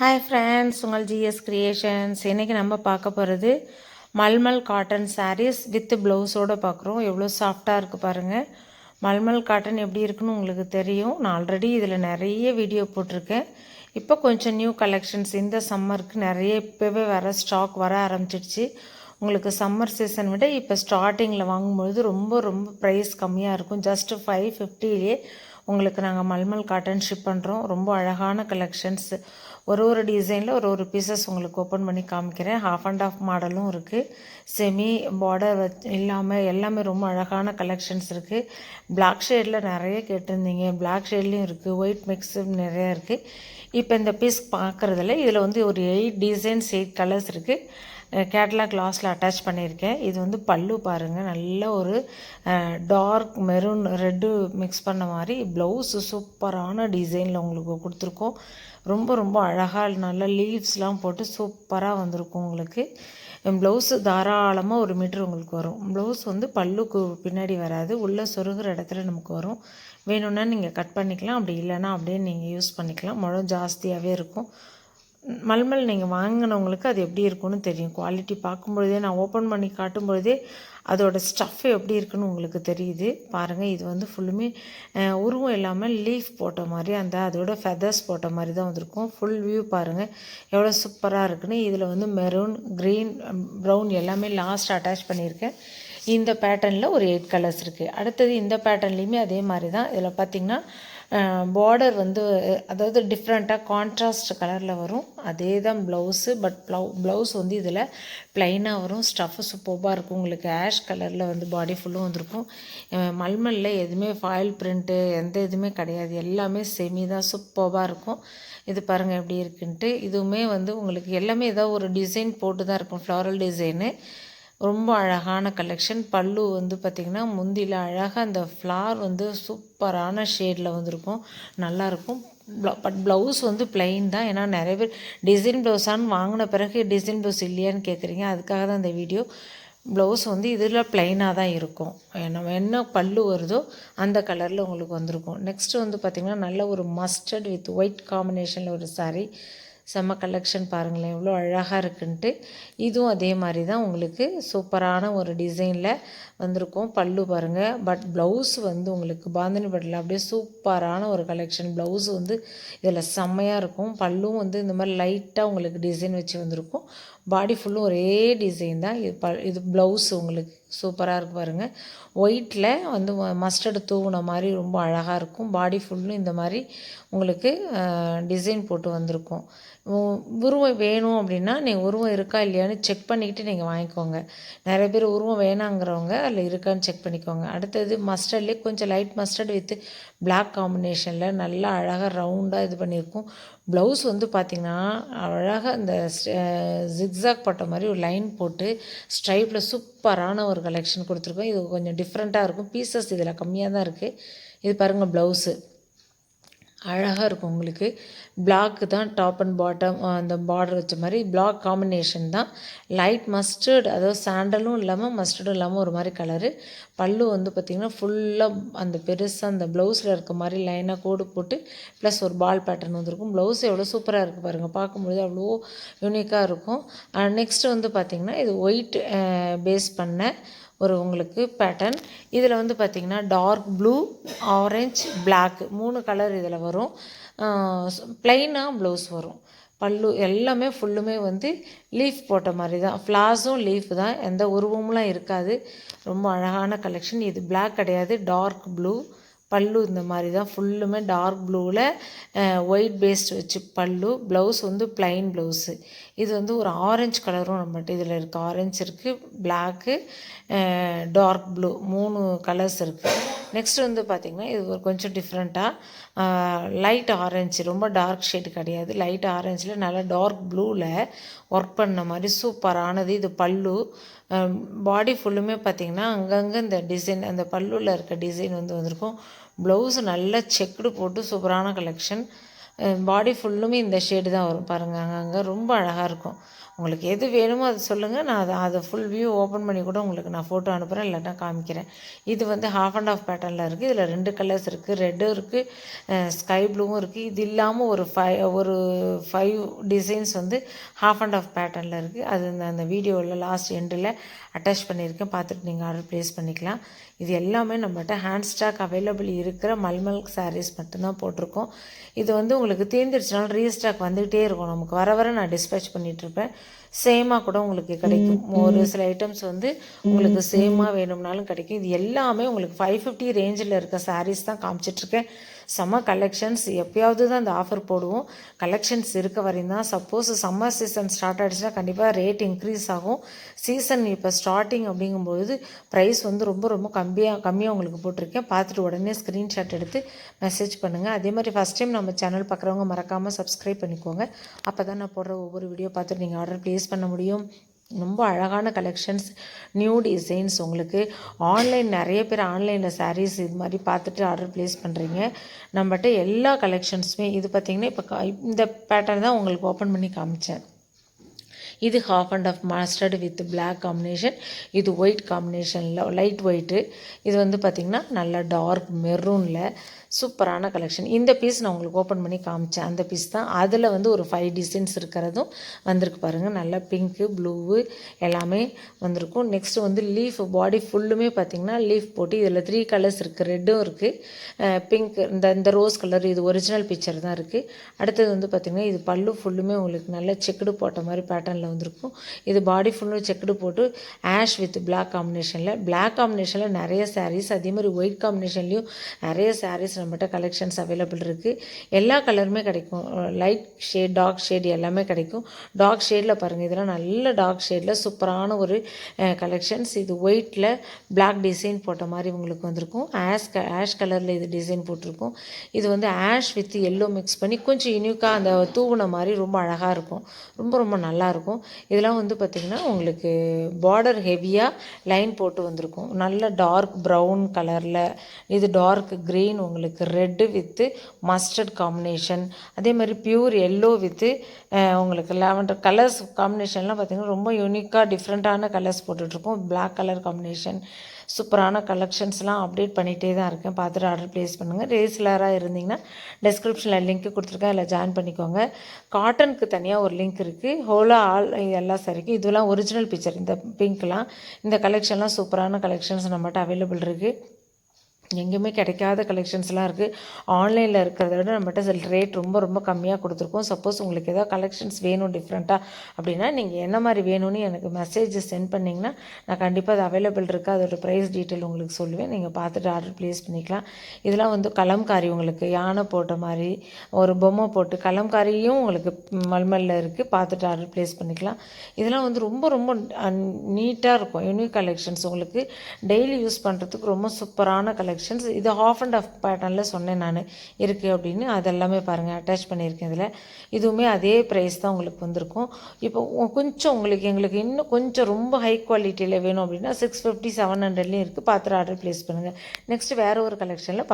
Hi friends உங்கள் GS creations இன்றைக்கி நம்ம பார்க்க போகிறது மல்மல் காட்டன் சாரீஸ் வித் ப்ளவுஸோடு பார்க்குறோம். எவ்வளோ சாஃப்டாக இருக்குது பாருங்கள் மல்மல் காட்டன் எப்படி இருக்குன்னு உங்களுக்கு தெரியும். நான் ஆல்ரெடி இதில் நிறைய வீடியோ போட்டிருக்கேன். இப்போ கொஞ்சம் நியூ கலெக்ஷன்ஸ் இந்த சம்மருக்கு நிறைய இப்போவே வர ஸ்டாக் வர ஆரம்பிச்சிடுச்சு. உங்களுக்கு சம்மர் சீசன் விட இப்போ ஸ்டார்டிங்கில் வாங்கும்பொழுது ரொம்ப ரொம்ப ப்ரைஸ் கம்மியாக இருக்கும். ஜஸ்ட்டு ஃபைவ் ஃபிஃப்டிலேயே உங்களுக்கு நாங்கள் மல்மல் காட்டன் ஷிப் பண்ணுறோம் ரொம்ப அழகான கலெக்ஷன்ஸ் ஒரு ஒரு டிசைனில் ஒரு ஒரு பீசஸ் உங்களுக்கு ஓப்பன் பண்ணி காமிக்கிறேன். ஹாஃப் அண்ட் ஆஃப் மாடலும் இருக்குது செமி பார்டர் வச் இல்லாமல் எல்லாமே ரொம்ப அழகான கலெக்ஷன்ஸ் இருக்குது பிளாக் ஷேடில் நிறைய கேட்டிருந்தீங்க. பிளாக் ஷேட்லேயும் இருக்குது ஒயிட் மிக்ஸும் நிறையா இருக்குது இப்போ இந்த பீஸ் பார்க்குறதுல இதில் வந்து ஒரு எயிட் டிசைன்ஸ் எயிட் கலர்ஸ் இருக்குது கேட்லாக் லாஸ்ட்டில் அட்டாச் பண்ணியிருக்கேன். இது வந்து பல்லு பாருங்கள் நல்ல ஒரு டார்க் மெரூன் ரெட்டு மிக்ஸ் பண்ண மாதிரி ப்ளவுஸு சூப்பரான டிசைனில் உங்களுக்கு கொடுத்துருக்கோம். ரொம்ப ரொம்ப அழகாக நல்ல லீவ்ஸ்லாம் போட்டு சூப்பராக வந்திருக்கும் உங்களுக்கு. ப்ளவுஸு தாராளமாக ஒரு மீட்ரு உங்களுக்கு வரும். ப்ளவுஸ் வந்து பல்லுக்கு பின்னாடி வராது. உள்ளே சொருகிற இடத்துல நமக்கு வரும். வேணும்னா நீங்கள் கட் பண்ணிக்கலாம். அப்படி இல்லைன்னா அப்படியே நீங்கள் யூஸ் பண்ணிக்கலாம். முழம் ஜாஸ்தியாகவே இருக்கும். மல்மல் நீங்கள் வாங்கினவங்களுக்கு அது எப்படி இருக்குன்னு தெரியும். குவாலிட்டி பார்க்கும்பொழுதே நான் ஓப்பன் பண்ணி காட்டும்பொழுதே அதோடய ஸ்டஃப் எப்படி இருக்குன்னு உங்களுக்கு தெரியுது. பாருங்கள் இது வந்து ஃபுல்லுமே உருவம் இல்லாமல் லீஃப் போட்ட மாதிரி அந்த அதோட ஃபெதர்ஸ் போட்ட மாதிரி தான் வந்திருக்கும். ஃபுல் வியூ பாருங்கள் எவ்வளோ சூப்பராக இருக்குன்னு. இதில் வந்து மெரூன் க்ரீன் ப்ரௌன் எல்லாமே லாஸ்ட் அட்டாச் பண்ணியிருக்கேன். இந்த பேட்டர்னில் ஒரு எயிட் கலர்ஸ் இருக்குது அடுத்தது இந்த பேட்டர்ன்லேயுமே அதே மாதிரி தான். இதில் பார்த்திங்கன்னா பார்டர் வந்து அதாவது டிஃப்ரெண்ட்டாக கான்ட்ராஸ்ட் கலரில் வரும். அதே தான் ப்ளவுஸு பட் ப்ளவு ப்ளவுஸ் வந்து இதில் ப்ளைனாக வரும். ஸ்டஃப்பு சூப்பர்பாக இருக்கும். உங்களுக்கு ஆஷ் கலரில் வந்து பாடி ஃபுல்லும் வந்திருக்கும். மல்மல்ல எதுவுமே ஃபாயில் பிரிண்ட்டு எந்த இதுவுமே கிடையாது. எல்லாமே செமி தான் சூப்பர்பாக இருக்கும். இது பாருங்கள் எப்படி இருக்குன்ட்டு. இதுவுமே வந்து உங்களுக்கு எல்லாமே ஏதாவது ஒரு டிசைன் போட்டு தான் இருக்கும் ஃப்ளாரல் டிசைனு ரொம்ப அழகான கலெக்ஷன் பல்லு வந்து பார்த்திங்கன்னா முந்தியில் அழகாக அந்த ஃப்ளார் வந்து சூப்பரான ஷேடில் வந்திருக்கும். நல்லாயிருக்கும் பட் ப்ளவுஸ் வந்து பிளெயின் தான். ஏன்னா நிறைய பேர் டிசைன் ப்ளவுஸான்னு வாங்கின பிறகு டிசைன் ப்ளவுஸ் இல்லையான்னு கேட்குறீங்க அதுக்காக தான் இந்த வீடியோ ப்ளவுஸ் வந்து இதில் ப்ளைனாக தான் இருக்கும். நம்ம என்ன பல்லு வருதோ அந்த கலரில் உங்களுக்கு வந்திருக்கும். நெக்ஸ்ட்டு வந்து பார்த்திங்கன்னா நல்ல ஒரு மஸ்டர்ட் வித் ஒயிட் காம்பினேஷனில் ஒரு சாரீ செம்ம கலெக்ஷன் பாருங்களேன். எவ்வளோ அழகாக இருக்குன்ட்டு. இதுவும் அதே மாதிரி தான் உங்களுக்கு சூப்பரான ஒரு டிசைனில் வந்திருக்கும். பல்லு பாருங்கள் பட் ப்ளவுஸ் வந்து உங்களுக்கு பாந்தினி பட்டில் அப்படியே சூப்பரான ஒரு கலெக்ஷன் ப்ளவுஸ் வந்து இதில் செம்மையாக இருக்கும். பல்லும் வந்து இந்த மாதிரி லைட்டாக உங்களுக்கு டிசைன் வச்சு வந்திருக்கும். பாடி ஃபுல்லும் ஒரே டிசைன் தான். இது ப இது ப்ளவுஸ் உங்களுக்கு சூப்பராக இருக்கு பாருங்கள் ஒயிட்டில் வந்து மஸ்டர்டு தூவுன மாதிரி ரொம்ப அழகாக இருக்கும். பாடி ஃபுல்லும் இந்த மாதிரி உங்களுக்கு டிசைன் போட்டு வந்திருக்கும். உருவம் வேணும் அப்படின்னா நீங்கள் உருவம் இருக்கா இல்லையான்னு செக் பண்ணிக்கிட்டு நீங்கள் வாங்கிக்கோங்க. நிறைய பேர் உருவம் வேணாங்கிறவங்க அதில் இருக்கான்னு செக் பண்ணிக்கோங்க. அடுத்தது மஸ்டர்ட்லேயே கொஞ்சம் லைட் மஸ்டர்ட் வித் பிளாக் காம்பினேஷனில் நல்லா அழகாக ரவுண்டாக இது பண்ணியிருக்கும் ப்ளவுஸ் வந்து பார்த்திங்கன்னா அழகாக இந்த ஜிக்ஸாக் போட்ட மாதிரி ஒரு லைன் போட்டு ஸ்ட்ரைப்பில் சூப் சூப்பரான ஒரு கலெக்ஷன் கொடுத்துருக்கோம். இது கொஞ்சம் டிஃப்ரெண்ட்டாக இருக்கும். பீசஸ் இதில் கம்மியாக தான் இருக்குது இது பாருங்கள் ப்ளவுஸு அழகாக இருக்கும் உங்களுக்கு. பிளாக் தான் டாப் அண்ட் பாட்டம் அந்த பார்டர் வச்ச மாதிரி பிளாக் காம்பினேஷன் தான். லைட் மஸ்டர்டு அதாவது சாண்டலும் இல்லாமல் மஸ்டர்டும் இல்லாமல் ஒரு மாதிரி கலரு பல்லு வந்து பார்த்திங்கன்னா ஃபுல்லாக அந்த பெருசாக அந்த ப்ளவுஸில் இருக்க மாதிரி லைனாக கோடு போட்டு ப்ளஸ் ஒரு பால் பேட்டர்ன் வந்துருக்கும். ப்ளவுஸ் எவ்வளோ சூப்பராக இருக்குது பாருங்கள் பார்க்கும்பொழுது அவ்வளோ யூனிக்காக இருக்கும். நெக்ஸ்ட்டு வந்து பார்த்திங்கன்னா இது ஒயிட் பேஸ் பண்ண ஒரு உங்களுக்கு பேட்டர்ன் இதில் வந்து பார்த்திங்கன்னா டார்க் ப்ளூ ஆரஞ்ச் பிளாக் மூணு கலர் இதில் வரும். ப்ளைனாக ப்ளவுஸ் வரும். பல்லு எல்லாமே ஃபுல்லுமே வந்து லீஃப் போட்ட மாதிரி தான் ஃப்ளாஸும் லீஃப் தான். எந்த உருவம்லாம் இருக்காது. ரொம்ப அழகான கலெக்ஷன் இது பிளாக் கிடையாது. டார்க் ப்ளூ பல்லு இந்த மாதிரி தான் ஃபுல்லுமே டார்க் ப்ளூவில் ஒயிட் பேஸ்ட் வச்சு பல்லு ப்ளவுஸ் வந்து ப்ளைன் ப்ளவுஸு இது வந்து ஒரு ஆரஞ்சு கலரும் நம்மகிட்ட இதில் இருக்குது ஆரஞ்சு இருக்குது பிளாக்கு டார்க் ப்ளூ மூணு கலர்ஸ் இருக்குது நெக்ஸ்ட் வந்து பார்த்திங்கன்னா இது ஒரு கொஞ்சம் டிஃப்ரெண்ட்டாக லைட் ஆரஞ்சு ரொம்ப டார்க் ஷேடு கிடையாது. லைட் ஆரஞ்சில் நல்லா டார்க் ப்ளூவில் ஒர்க் பண்ண மாதிரி சூப்பரானது இது பல்லு பாடி ஃபுல்லுமே பார்த்திங்கன்னா அங்கங்கே இந்த டிசைன் அந்த பல்லுவில் இருக்க டிசைன் வந்து வந்திருக்கும். ப்ளவுஸ் நல்லா செக்குடு போட்டு சூப்பரான கலெக்ஷன் பாடி ஃபுல்லுமே இந்த ஷேடு தான் வரும். பாருங்கள் அங்கங்கே ரொம்ப அழகாக இருக்கும். உங்களுக்கு எது வேணுமோ அதை சொல்லுங்கள் நான் அதை அதை ஃபுல் வியூ ஓப்பன் பண்ணி கூட உங்களுக்கு நான் ஃபோட்டோ அனுப்புகிறேன் இல்லாட்டா காமிக்கிறேன். இது வந்து ஹாஃப் அண்ட் ஆஃப் பேட்டர்னில் இருக்குது இதில் ரெண்டு கலர்ஸ் இருக்குது ரெட்டும் இருக்குது ஸ்கை ப்ளூவும் இருக்குது இது இல்லாமல் ஒரு ஃபை ஒரு ஃபைவ் டிசைன்ஸ் வந்து ஹாஃப் அண்ட் ஆஃப் பேட்டர்னில் இருக்குது அது இந்த அந்த வீடியோவில் லாஸ்ட் எண்டில் அட்டாச் பண்ணியிருக்கேன். பார்த்துட்டு நீங்கள் ஆர்டர் ப்ளேஸ் பண்ணிக்கலாம். இது எல்லாமே நம்மகிட்ட ஹேண்ட் ஸ்டாக் அவைலபிள் இருக்கிற மல்மல் சாரீஸ் மட்டும்தான் போட்டிருக்கோம். இது வந்து உங்களுக்கு தீர்ந்துருச்சுனாலும் ரீஸ்டாக் வந்துக்கிட்டே இருக்கும். நமக்கு வர வர நான் டிஸ்பேச் பண்ணிகிட்ருப்பேன் சேமாக கூட உங்களுக்கு கிடைக்கும். ஒரு சில ஐட்டம்ஸ் வந்து உங்களுக்கு சேமாக வேணும்னாலும் கிடைக்கும். இது எல்லாமே உங்களுக்கு ஃபைவ் ஃபிஃப்டி ரேஞ்சில் இருக்க சாரீஸ் தான் காமிச்சிட்ருக்கேன் செம்ம கலெக்ஷன்ஸ் எப்பயாவது தான் இந்த ஆஃபர் போடுவோம். கலெக்ஷன்ஸ் இருக்க வரையும் தான். சப்போஸ் சம்மர் சீசன் ஸ்டார்ட் ஆகிடுச்சுன்னா கண்டிப்பாக ரேட் இன்க்ரீஸ் ஆகும். சீசன் இப்போ ஸ்டார்டிங் அப்படிங்கும்போது ப்ரைஸ் வந்து ரொம்ப ரொம்ப கம்மியாக கம்மியாக உங்களுக்கு போட்டிருக்கேன். பார்த்துட்டு உடனே ஸ்க்ரீன்ஷாட் எடுத்து மெசேஜ் பண்ணுங்கள் அதே மாதிரி ஃபஸ்ட் டைம் நம்ம சேனல் பார்க்குறவங்க மறக்காமல் சப்ஸ்கிரைப் பண்ணிக்கோங்க. அப்போ தான் நான் போடுற ஒவ்வொரு வீடியோ பார்த்துட்டு நீங்கள் ஆர்டர் ப்ளேஸ் பண்ண முடியும். ரொம்ப அழகான கலெக்ஷன்ஸ் நியூ டிசைன்ஸ் உங்களுக்கு. ஆன்லைன் நிறைய பேர் ஆன்லைனில் சாரீஸ் இது மாதிரி பார்த்துட்டு ஆர்டர் ப்ளேஸ் பண்ணுறீங்க நம்மகிட்ட எல்லா கலெக்ஷன்ஸுமே இது பார்த்திங்கன்னா இப்போ இந்த பேட்டர்ன் தான் உங்களுக்கு ஓப்பன் பண்ணி காமிச்சேன். இது half and half mustard with black combination இது ஒயிட் காம்பினேஷனில் லைட் ஒயிட்டு இது வந்து பார்த்திங்கன்னா நல்லா டார்க் மெரூனில் சூப்பரான கலெக்ஷன் இந்த பீஸ் நான் உங்களுக்கு ஓப்பன் பண்ணி காமிச்சேன். அந்த பீஸ் தான். அதில் வந்து ஒரு ஃபைவ் டிசைன்ஸ் இருக்கிறதும் வந்திருக்கு பாருங்கள் நல்லா பிங்க்கு ப்ளூவு எல்லாமே வந்திருக்கும். நெக்ஸ்ட்டு வந்து லீஃப் பாடி ஃபுல்லுமே பார்த்திங்கன்னா லீஃப் போட்டு இதில் த்ரீ கலர்ஸ் இருக்குது ரெட்டும் இருக்குது பிங்க் இந்த இந்த ரோஸ் கலர் இது ஒரிஜினல் பிக்சர் தான் இருக்குது அடுத்தது வந்து பார்த்திங்கன்னா இது பல்லு ஃபுல்லுமே உங்களுக்கு நல்லா செக்குடு போட்ட மாதிரி பேட்டர்னில் வந்திருக்கும். இது பாடி ஃபுல்லும் செக்குடு போட்டு ஆஷ் வித் பிளாக் காம்பினேஷனில் பிளாக் காம்பினேஷனில் நிறைய சாரீஸ் அதே மாதிரி ஒயிட் காம்பினேஷன்லேயும் நிறைய சாரீஸ் நம்மகிட்ட கலெக்ஷன்ஸ் அவைலபிள் இருக்குது எல்லா கலருமே கிடைக்கும். லைட் ஷேட் டார்க் ஷேட் எல்லாமே கிடைக்கும். டார்க் ஷேடில் பாருங்கள் இதெல்லாம் நல்ல டார்க் ஷேடில் சூப்பரான ஒரு கலெக்ஷன்ஸ் இது ஒயிட்டில் பிளாக் டிசைன் போட்ட மாதிரி உங்களுக்கு வந்திருக்கும். ஆஷ் க ஆஷ் கலரில் இது டிசைன் போட்டிருக்கும். இது வந்து ஆஷ் வித் எல்லோ மிக்ஸ் பண்ணி கொஞ்சம் யூனிக்காக அந்த தூவுன மாதிரி ரொம்ப அழகாக இருக்கும். ரொம்ப ரொம்ப நல்லாயிருக்கும் இதெல்லாம் வந்து பார்த்திங்கன்னா உங்களுக்கு பார்டர் ஹெவியாக லைன் போட்டு வந்திருக்கும். நல்ல டார்க் ப்ரௌன் கலரில் இது டார்க் க்ரீன் உங்களுக்கு உங்களுக்கு ரெட்டு வித்து மஸ்டர்ட் காம்பினேஷன் அதே மாதிரி பியூர் எல்லோ வித்து உங்களுக்கு லெவன்டர் கலர்ஸ் காம்பினேஷன்லாம் பார்த்திங்கன்னா ரொம்ப யூனிக்காக டிஃப்ரெண்ட்டான கலர்ஸ் போட்டுட்ருக்கோம். பிளாக் கலர் காம்பினேஷன் சூப்பரான கலெக்ஷன்ஸ்லாம் அப்டேட் பண்ணிகிட்டே தான் இருக்கேன். பார்த்துட்டு ஆர்டர் ப்ளேஸ் பண்ணுங்கள் ரேஸ்லராக இருந்தீங்கன்னா டெஸ்கிரிப்ஷனில் லிங்க் கொடுத்துருக்கேன். அதில் ஜாயின் பண்ணிக்கோங்க. காட்டனுக்கு தனியாக ஒரு லிங்க் இருக்குது ஹோலா ஆல் எல்லாம் சரிக்கும் இதெல்லாம் ஒரிஜினல் பிக்சர் இந்த பிங்க்லாம் இந்த கலெக்ஷன்லாம் சூப்பரான கலெக்ஷன்ஸ் நம்மகிட்ட அவைலபிள் இருக்குது எங்கேயுமே கிடைக்காத கலெக்ஷன்ஸ்லாம் இருக்குது ஆன்லைனில் இருக்கிறத விட நம்மகிட்ட சில ரேட் ரொம்ப ரொம்ப கம்மியாக கொடுத்துருக்கோம். சப்போஸ் உங்களுக்கு ஏதாவது கலெக்ஷன்ஸ் வேணும் டிஃப்ரெண்ட்டாக அப்படின்னா நீங்கள் என்ன மாதிரி வேணும்னு எனக்கு மெசேஜ் சென்ட் பண்ணிங்கன்னா நான் கண்டிப்பாக அது அவைலபிள் இருக்குது அதோட ப்ரைஸ் டீட்டெயில் உங்களுக்கு சொல்லுவேன். நீங்கள் பார்த்துட்டு ஆர்டர் ப்ளேஸ் பண்ணிக்கலாம். இதெல்லாம் வந்து கலம்காரி உங்களுக்கு யானை போட்ட மாதிரி ஒரு பொம்மை போட்டு கலம்காரியும் உங்களுக்கு மல்மல்ல இருக்குது பார்த்துட்டு ஆர்டர் ப்ளேஸ் பண்ணிக்கலாம். இதெல்லாம் வந்து ரொம்ப ரொம்ப நீட்டாக இருக்கும். யூனிக் கலெக்ஷன்ஸ் உங்களுக்கு டெய்லி யூஸ் பண்ணுறதுக்கு ரொம்ப சூப்பரான கலெக்ஷன் கலெக்ஷன்ஸ் இது ஆஃப் அண்ட் ஆஃப் பேட்டர்னில் சொன்னேன் நான். இருக்குது அப்படின்னு. அதெல்லாமே பாருங்கள் அட்டாச் பண்ணியிருக்கேன் இதில். இதுவுமே அதே ப்ரைஸ் தான் உங்களுக்கு வந்திருக்கும். இப்போ கொஞ்சம் உங்களுக்கு எங்களுக்கு இன்னும் கொஞ்சம் ரொம்ப ஹை குவாலிட்டியில் வேணும் அப்படின்னா சிக்ஸ் ஃபிஃப்டி செவன் ஹண்ட்ரட்லேயும் இருக்குது பார்த்துட்டு ஆர்டர் ப்ளேஸ் பண்ணுங்கள் நெக்ஸ்ட் வேறு ஒரு கலெக்ஷனில்